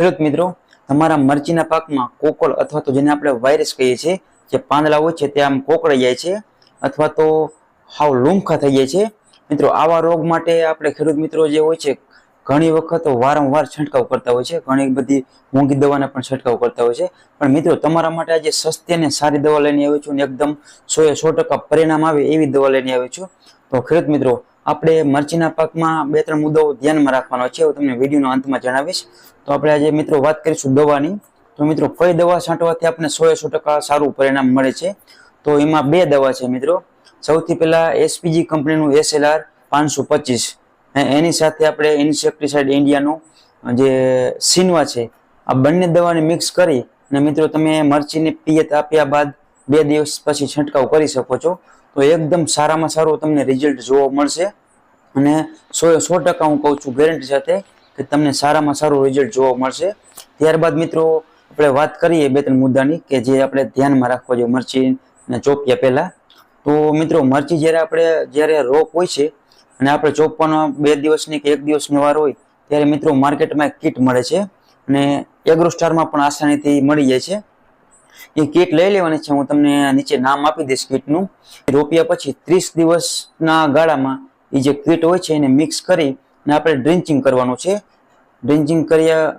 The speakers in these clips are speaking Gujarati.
ખેડૂત મિત્રો તમારા મરચીના પાકમાં કોકળ અથવા તો જેને આપણે વાયરસ કહીએ છીએ, જે પાંદડા હોય છે તે આમ કોકળાઈ જાય છે અથવા તો હાવ લૂંખા થઈ જાય છે. મિત્રો, આવા રોગ માટે આપણે ખેડૂત મિત્રો જે હોય છે, ઘણી વખત વારંવાર છંટકાવ કરતા હોય છે, ઘણી બધી મોંઘી દવાના પણ છંટકાવ કરતા હોય છે. પણ મિત્રો, તમારા માટે આજે સસ્તી અને સારી દવા લઈને આવ્યો છું અને એકદમ સો એ સો ટકા પરિણામ આવે એવી દવા લઈને આવ્યો છું. તો ખેડૂત મિત્રો આપણે મરચીના પાકમાં બે, ત્રણ મુદ્દાઓ ધ્યાનમાં રાખવાનો છે, હું તમને વિડીયોના અંતમાં જણાવીશ. તો આપણે આજે મિત્રો વાત કરીશું દવાની. તો મિત્રો, કઈ દવા છાંટવાથી આપણે સો એ સો ટકા સારું પરિણામ મળે છે? તો એમાં બે દવા છે મિત્રો. સૌથી પહેલા એસપીજી કંપનીનું એસએલઆર પાંચસો પચીસ. એની સાથે આપણે ઇન્સેક્ટિસાઇડ ઇન્ડિયાનું જે સિનવા છે, આ બંને દવાને મિક્સ કરી અને મિત્રો, તમે મરચીને પિયત આપ્યા બાદ બે દિવસ પછી છંટકાવ કરી શકો છો. તો એકદમ સારામાં સારું તમને રિઝલ્ટ જોવા મળશે. અને સો સો ટકા હું કહું છું ગેરંટી સાથે કે તમને સારામાં સારું રિઝલ્ટ જોવા મળશે. ત્યારબાદ મિત્રો, આપણે વાત કરીએ બે ત્રણ મુદ્દાની કે જે આપણે ધ્યાનમાં રાખવા જોઈએ મરચી ને ચોપ્યા પહેલાં. તો મિત્રો, મરચી જ્યારે આપણે, જ્યારે રોપ હોય છે અને આપણે ચોપવાનો બે દિવસની કે એક દિવસની વાર હોય, ત્યારે મિત્રો માર્કેટમાં કીટ મળે છે અને એગ્રોસ્ટારમાં પણ આસાનીથી મળી જાય છે. એ કીટ લઈ લેવાની છે. હું તમને નીચે નામ આપી દઈશ કીટનું. રોપ્યા પછી ત્રીસ દિવસના ગાળામાં એ જે કીટ હોય છે એને મિક્સ કરી અને આપણે ડ્રિન્ચિંગ કરવાનું છે. ડ્રિન્ચિંગ કર્યા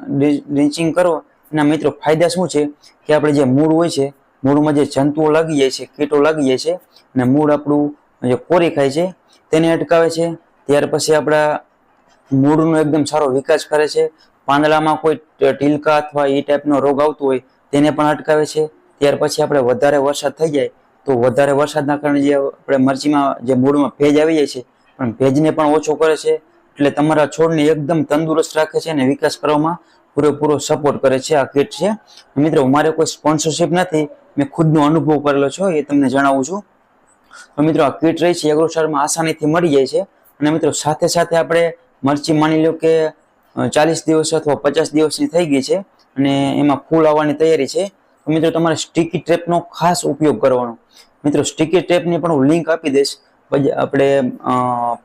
ડ્રિન્ચિંગ કરો. એના મિત્રો ફાયદા શું છે? કે આપણે જે મૂળ હોય છે, મૂળમાં જે જંતુઓ લાગી જાય છે, કીટો લાગી જાય છે, અને મૂળ આપણું જે કોરી ખાય છે, તેને અટકાવે છે. ત્યાર પછી આપણા મૂળનો એકદમ સારો વિકાસ કરે છે. પાંદડામાં કોઈ ટીલકા અથવા એ ટાઈપનો રોગ આવતો હોય તેને પણ અટકાવે છે. ત્યાર પછી આપણે વધારે વરસાદ થઈ જાય તો વધારે વરસાદના કારણે જે આપણે મરચીમાં જે મૂળમાં ભેજ આવી જાય છે, પણ ભેજને પણ ઓછો કરે છે. એટલે તમારા છોડને એકદમ તંદુરસ્ત રાખે છે અને વિકાસ કરવામાં પૂરેપૂરો સપોર્ટ કરે છે આ કીટ છે. મિત્રો, મારે કોઈ સ્પોન્સરશિપ નથી. મેં ખુદનો અનુભવ કરેલો છો, એ તમને જણાવું છું. તો મિત્રો, આ કીટ રહી છે એગ્રોસ્ટારમાં આસાનીથી મળી જાય છે. અને મિત્રો, સાથે સાથે આપણે મરચી માની લો કે ચાલીસ દિવસ અથવા પચાસ દિવસની થઈ ગઈ છે. અને એમાં ફૂલ આવવાની તૈયારી છે. તો મિત્રો, તમારે સ્ટીકી ટ્રેપનો ખાસ ઉપયોગ કરવાનો. મિત્રો સ્ટીકી ટ્રેપની પણ હું લિંક આપી દઈશ. આપણે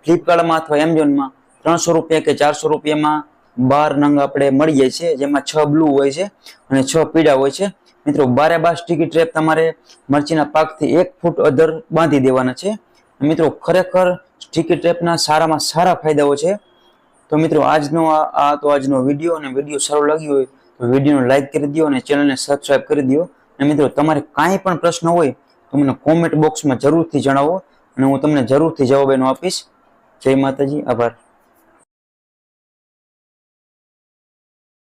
ફ્લિપકાર્ટમાં અથવા એમેઝોનમાં ત્રણસો રૂપિયા કે ચારસો રૂપિયામાં બાર નંગ આપણે મળી જાય છે. જેમાં છ બ્લુ હોય છે અને છ પીળા હોય છે. મિત્રો, બારે બાર સ્ટીકી ટ્રેપ તમારે મરચીના પાકથી એક ફૂટ અધર બાંધી દેવાના છે. મિત્રો, ખરેખર સ્ટીકી ટ્રેપના સારામાં સારા ફાયદાઓ છે. તો મિત્રો, આજનો આ તો આજનો વીડિયો અને વીડિયો સારો લાગ્યો હોય તો વિડીયોને લાઇક કરી દો અને ચેનલને સબસ્ક્રાઈબ કરી દો અને મિત્રો, તમારે કાંઈ પણ પ્રશ્ન હોય તો મને કોમેન્ટ બોક્સમાં જરૂરથી જણાવો અને હું તમને જરૂરથી જવાબ એનો આપીશ. જય માતાજી, આભાર.